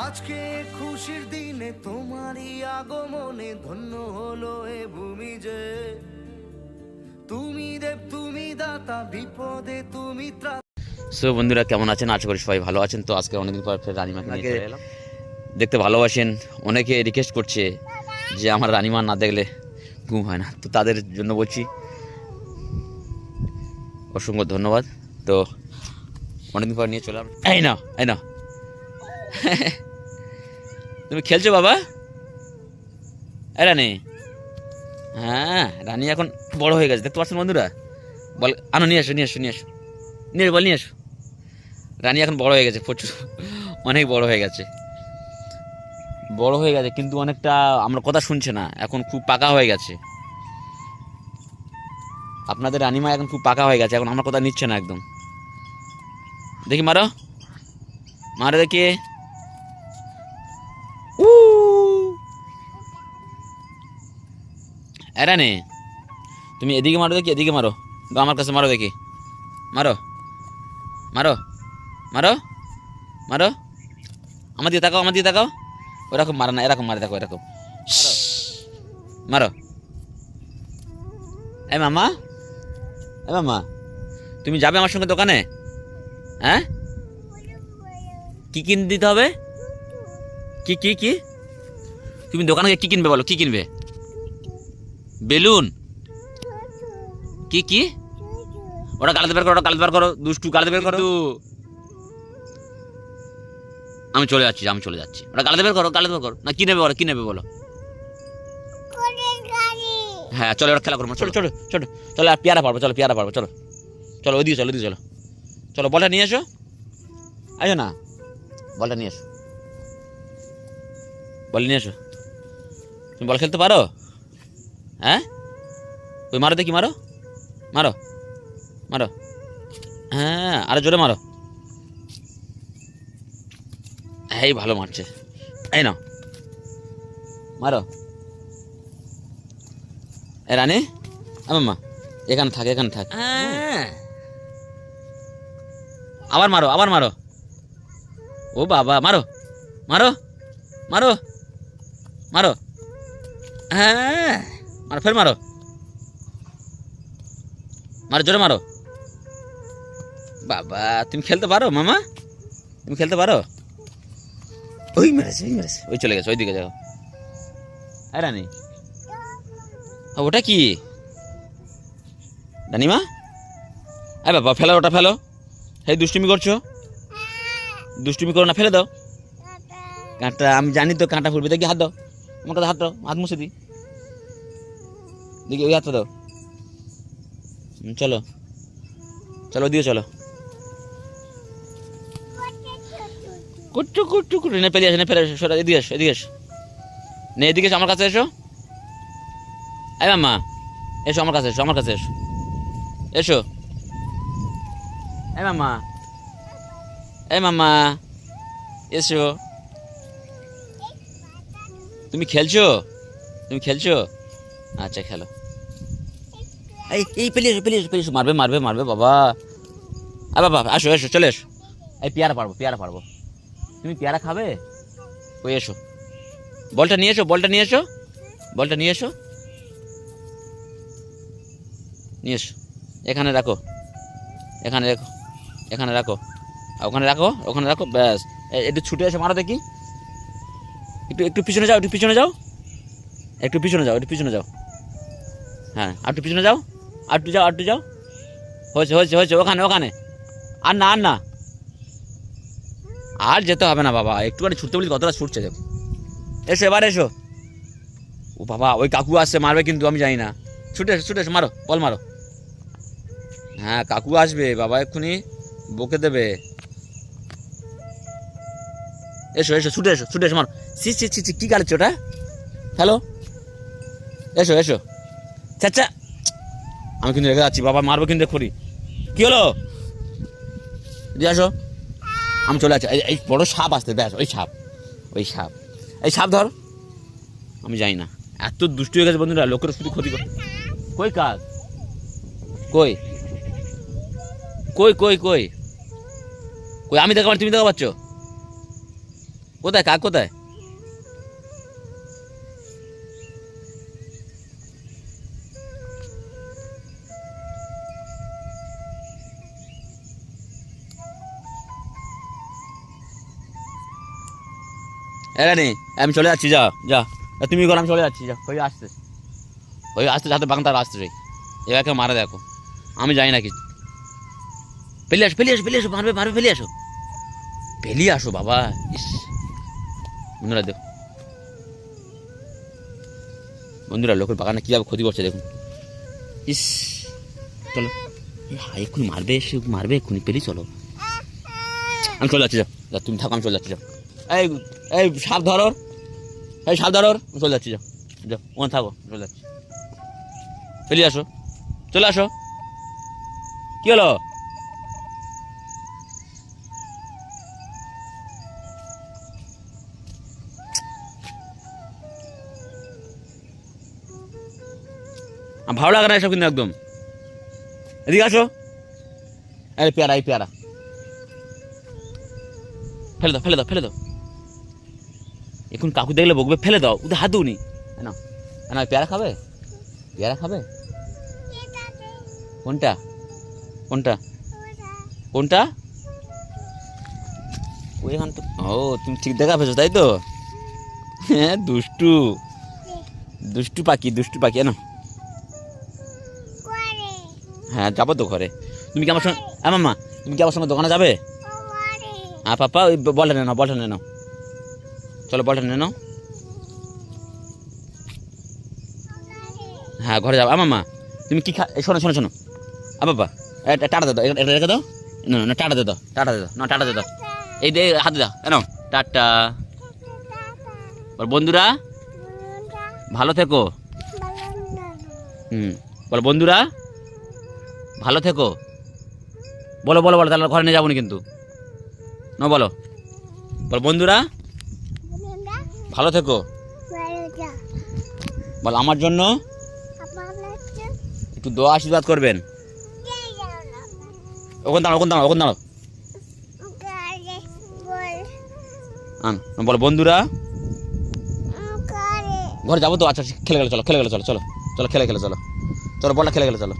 আজকে খুশির দিনে তোমারই আগমনে ধন্য হলো এ ভূমি যে। তুমি দেব তুমি দাতা বিপদে তুমি সো বন্ধুরা কেমন আছেন? আশা করি সবাই ভালো আছেন। তো আজকে অনেকদিন পর ফের রানিমাকে নিয়ে চলে এলাম। দেখতে ভালোবাসেন। অনেকে রিকোয়েস্ট করছে যে আমার রানিমা না দেখলে ঘুম হয় না। তো তাদের জন্য বলছি অসংখ্য ধন্যবাদ। তো অনেকদিন পর নিয়ে চলে আসলাম। এই না এই না তুমি খেলছো বাবা? এ রানি। হ্যাঁ রানী এখন বড় হয়ে গেছে। দেখতে পাচ্ছেন বন্ধুরা? বল, আনো, নিয়ে এসো নিয়ে এসো নিয়ে এসো। নিয়ে বল, নিয়ে এসো। রানী এখন বড় হয়ে গেছে, প্রচুর। অনেক বড় হয়ে গেছে। বড় হয়ে গেছে, কিন্তু অনেকটা, আমরা কথা শুনছে না। এখন খুব পাকা হয়ে গেছে। আপনাদের রানিমা এখন খুব পাকা হয়ে গেছে, এখন আমার কথা নিচ্ছে না একদম। দেখি, মারো। মারো দেখি। এরা নে। তুমি এদিকে মারো দেখি, এদিকে মারো। আমার কাছে, মারো দেখি। মারো। মারো। মারো। মারো। আমার দিয়ে তাকাও, আমার দিয়ে তাকাও। ওরকম মারো না, এরকম মারে দেখো এরকম। মারো। এ মামা। এ মামা। তুমি যাবে আমার সঙ্গে দোকানে? হ্যাঁ? কি কিনে দিতে হবে? কি কি কি? তুমি দোকানে কি কিনবে বলো? কি কিনবে? বেলুন। কি কি? ওটা গালাতে বের করো ওটা গালাতে বের করো দুষ্টু গালাতে বের করো। আমি চলে যাচ্ছি আমি চলে যাচ্ছি। ওটা গালাতে বের করো গালাতে বের করো। না কি নেবে ওরা কি নেবে বলো? হ্যাঁ চলো ওটা খেলা করব চলো। চলো চলো চলো। আর পেয়ারা পারব চলো পেয়ারা পারব চলো। চলো ওই ওদিকে চলো ওদিকে চলো। চলো বলটা নিয়ে এসো। আসো না। বলটা নিয়ে এসো। বল নিয়ে এসো। তুমি বল খেলতে পারো? হ্যাঁ? ওই মারো দেখি মারো। মারো। মারো। হ্যাঁ আরও জোরে মারো। এই ভালো মারছে। এই না মারো। এ রানী আমা এখানে থাক এখানে থাক। হ্যাঁ। আবার মারো আবার মারো। ও বাবা মারো। মারো। মারো। মারো। হ্যাঁ। মারো ফের মারো। মারো জোরে মারো। বাবা তুমি খেলতে পারো মামা? তুমি খেলতে পারো? ওই মেরেছে ওই মেরেছে। ওই চলে গেছে ওই দিকে যাও। হ্যাঁ রানি। ওটা কি? রানিমা? আরে বাবা ফেলো ওটা ফেলো। এই দুষ্টুমি করছ? দুষ্টুমি করো না ফেলে দাও। কাঁটা। আমি জানি তো কাঁটা ফুলবে দেখি হাত দাও। আমার কাছে হাত দাও হাত মুছে দিই। দেখি, ওই হাতটা দাও। চলো। চলো দিয়ে চলো। কুট্টু কুট্টু কুট্টু। নে, পেরিয়ে আসো, নে ফেলে এসো এদিকে এসো এদিকে এসো নে, এদিকে এসো, আমার কাছে এসো। এই মাম্মা, এসো, আমার কাছে এসো, আমার কাছে এসো। এসো। এই মাম্মা। এই মাম্মা, এসো। তুমি খেলছো? তুমি খেলছো? আচ্ছা খেলো। এই এই পেলিয়ে এসো পেলিয়ে মারবে মারবে মারবে, বাবা। আ বাবা, আসো এসো চলে এসো। এই, পেয়ারা পারব পেয়ারা পারব তুমি পেয়ারা খাবে? ওই এসো। বলটা নিয়ে এসো, বলটা নিয়ে এসো। বলটা নিয়ে এসো। নিয়ে এসো। এখানে রাখো। এখানে রাখো। এখানে রাখো। ওখানে রাখো ওখানে রাখো, ব্যাস। একটু ছুটে এসে, মারো দেখি। একটু একটু পিছনে যাও, একটু পিছনে যাও। একটু পিছনে যাও, একটু পিছনে যাও। হ্যাঁ আর একটু পিছনে যাও। একটু যাও একটু যাও। হয়েছে হয়েছে হয়েছে, ওখানে ওখানে। আর না আর না। আর যেতে হবে না বাবা, একটুখানি ছুটতে বলি কতটা ছুটছে দেখো এসো, এবার এসো। ও বাবা, ওই কাকু আসছে, মারবে কিন্তু, আমি জানি না। ছুটে এসো ছুটে এসো, মারো, বল মারো। হ্যাঁ কাকু আসবে, বাবা এক্ষুনি বকে দেবে। এসো এসো, ছুটে এসো ছুটে এসো, মারো। সি সি সি কি গাড়ছে ওটা? হ্যালো? এসো এসো। চাচা আমি কিন্তু রেখে যাচ্ছি, বাবা মারবো কিন্তু এক্ষুনি। কি হলো? দিয়ে আসো। আমি চলে আছি এই- বড় সাপ আসতে ব্যাস, ওই সাপ ওই সাপ। এই সাপ ধর। আমি জানি না। এত দুষ্টু হয়ে গেছে বন্ধুরা, লোকের শুধু ক্ষতি করে। কই কাজ? কই? কই কই কই? কই, আমি দেখা তুমি দেখা পাচ্ছ? কোথায় কাক কোথায়? এরা নেই আমি চলে যাচ্ছি, যা যা। তুমি করো আমি চলে যাচ্ছি, যা, ওই আসতে। ওই আসতে, যাতে বাংতার আসতে সেই এবারকে মারা দেখো। আমি যাই না কিছু পেলে আসো পেলে আসো পেলে আসো, মারবে মারবে পেলে আসো। পেলিয়ে আসো, বাবা, ইস। বন্ধুরা, দেখো। বন্ধুরা, লোকের বাগানে কীভাবে ক্ষতি করছে, দেখুন। ইস, চলো। হাই এক্ষুনি মারবে, সে মারবে, এক্ষুনি, পেলি চলো। আমি চলে যাচ্ছি যা, তুমি থাকো, আমি চলে যাচ্ছি, যা। এই এই, সাপ ধরো এই, সাপ ধরো চলে যাচ্ছি, যা। যা, ওখানে থাকো, চলে যাচ্ছি। পেলিয়ে আসো, চলে আসো। কি হলো? ভালো লাগে না এসব কিন্তু একদম। এদিকে আসো। আরে পেয়ারা, এই পেয়ারা। ফেলে দাও ফেলে দাও ফেলে দাও। এখন কাকু দেখলে বকবে ফেলে দাও ওদের হাত দৌনি না না পেয়ারা খাবে? পেয়ারা খাবে? কোনটা? কোনটা? কোনটা? ওইখান তো ও তুমি ঠিক দেখা পেয়েছ তাই তো? হ্যাঁ দুষ্টু। দুষ্টু পাখি দুষ্টু পাখি না হ্যাঁ যাব তো ঘরে। তুমি কি আমার সঙ্গে হ্যাঁ মামা তুমি কি আমার সঙ্গে দোকানে যাবে? হ্যাঁ পাপা ওই বলটা নে বলটা নে চলো বলটা নে হ্যাঁ ঘরে যাব আ, মাম্মা, তুমি কি খা শোনো শোনো শোনো। আ, বাবা এটা টাটা দাও। এটা রেখে দাও। না না টাটা দাও। টাটা দাও। না, টাটা দাও। এই দে, হাতে দাও। কেন টাটা। বল, বন্ধুরা, ভালো থেকো। হুম, বল, বন্ধুরা, ভালো থেকো। বলো বলো বলো, তাহলে ঘরে নিয়ে যাব না কিন্তু। না বলো। বল, বন্ধুরা ভালো থেকো। বল, আমার জন্য একটু দোয়া আশীর্বাদ করবেন। ওখানে দাঁড়াও ওখানে দাঁড়াও, ওখানে আন, বলো, বন্ধুরা। ঘরে যাব তো? আচ্ছা খেলে গেলে চলো, খেলে গেলে চলো চলো চলো, খেলে গেলে চলো। চলো বলটা খেলে গেলে চলো।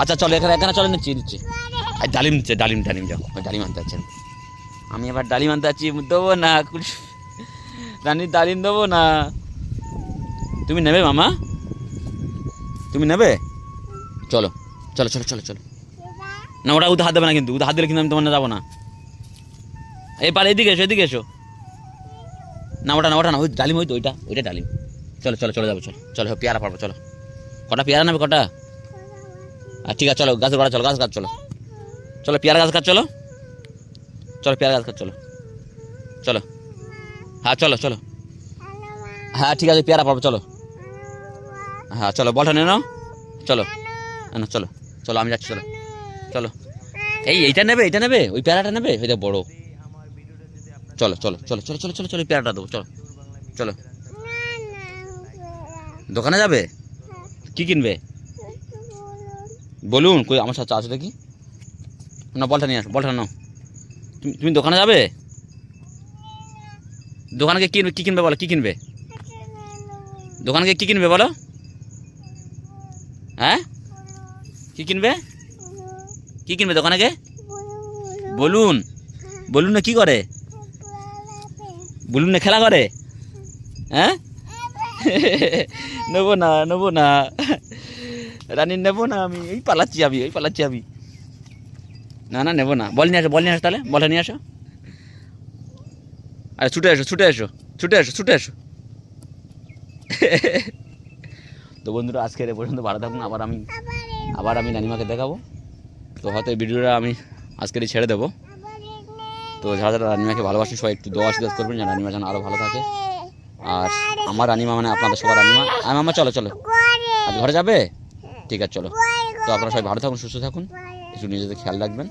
আচ্ছা চলো, এখানে এখানে চলো, নিচ্ছি নিচ্ছি। আর ডালিম নিচ্ছে ডালিম ডালিম, যাও। ডালিম আনতে আছেন আমি এবার ডালিম আনতে আছি দেবো না রানীর ডালিম দেবো না? তুমি নেবে মামা? তুমি নেবে? চলো চলো চলো চলো চলো। না, ওটা উদা হাত দেবে না কিন্তু উদা হাত দিলে কিন্তু আমি তোমার যাব না। এবার এদিকে এসো এদিকে এসো। না, ওটা না ওটা না, ওই ডালিম, ওই তো, ওইটা ওইটা ডালিম। চলো চলো, চলে যাব, চলো চলো পেয়ারা পারব, চলো। কটা পেয়ারা নেবে, কটা? আর ঠিক আছে, চলো গাছের গোড়া চলো, গাছ গাছ চলো। চলো, পেয়ারা গাছ গাছ চলো। চলো, পেয়ারা গাছ গাছ চলো। চলো। হ্যাঁ চলো চলো। হ্যাঁ ঠিক আছে পেয়ারা পারব চলো। হ্যাঁ চলো বলটা নিয়ে নাও। চলো। না, চলো চলো আমি যাচ্ছি চলো। চলো। এই এইটা নেবে এইটা নেবে ওই পেয়ারাটা নেবে? ওইটা বড়। চলো চলো চলো চলো চলো চলো চলো পেয়ারাটা দেবো চলো। চলো। দোকানে যাবে? কি কিনবে? বলুন কই আমার সাথে আছে দেখি। না বলটা নিয়ে আসো বলটা নাও। তুমি তুমি দোকানে যাবে? দোকানে গিয়ে কিনবে কী কিনবে বলো? কী কিনবে? দোকানে গিয়ে কী কিনবে বলো? হ্যাঁ? কী কিনবে? কী কিনবে দোকানে গিয়ে বলুন। বলুন না কী করে? বলুন না খেলা করে? হ্যাঁ? নেব না নেব না। রানী, নেব না আমি। এই পালাচ্ছি আমি, এই পালাচ্ছি আমি। না না, নেব না। বল নিয়ে আসো, বল নিয়ে আসো তাহলে। বলটা নিয়ে আসো। আরে ছুটে এসো ছুটে এসো ছুটে এসো ছুটে এসো। তো বন্ধুরা, আজকের এ পর্যন্ত ভালো থাকুন। আবার আমি আবার আমি নানিমাকে দেখাবো। তো হয়তো এই ভিডিওটা আমি আজকেরই ছেড়ে দেবো। তো যারা যারা রানিমাকে ভালোবাসেন সবাই একটু দোয়া আশীর্বাদ করবেন, যেন রানিমা যেন আরও ভালো থাকে। আর আমার রানিমা মানে আপনাদের সবার রানিমা আর মামা, চলো চলো। আজ ঘরে যাবে? ঠিক আছে, চলো। তো আপনারা সবাই ভালো থাকুন, সুস্থ থাকুন। একটু নিজেদের খেয়াল রাখবেন।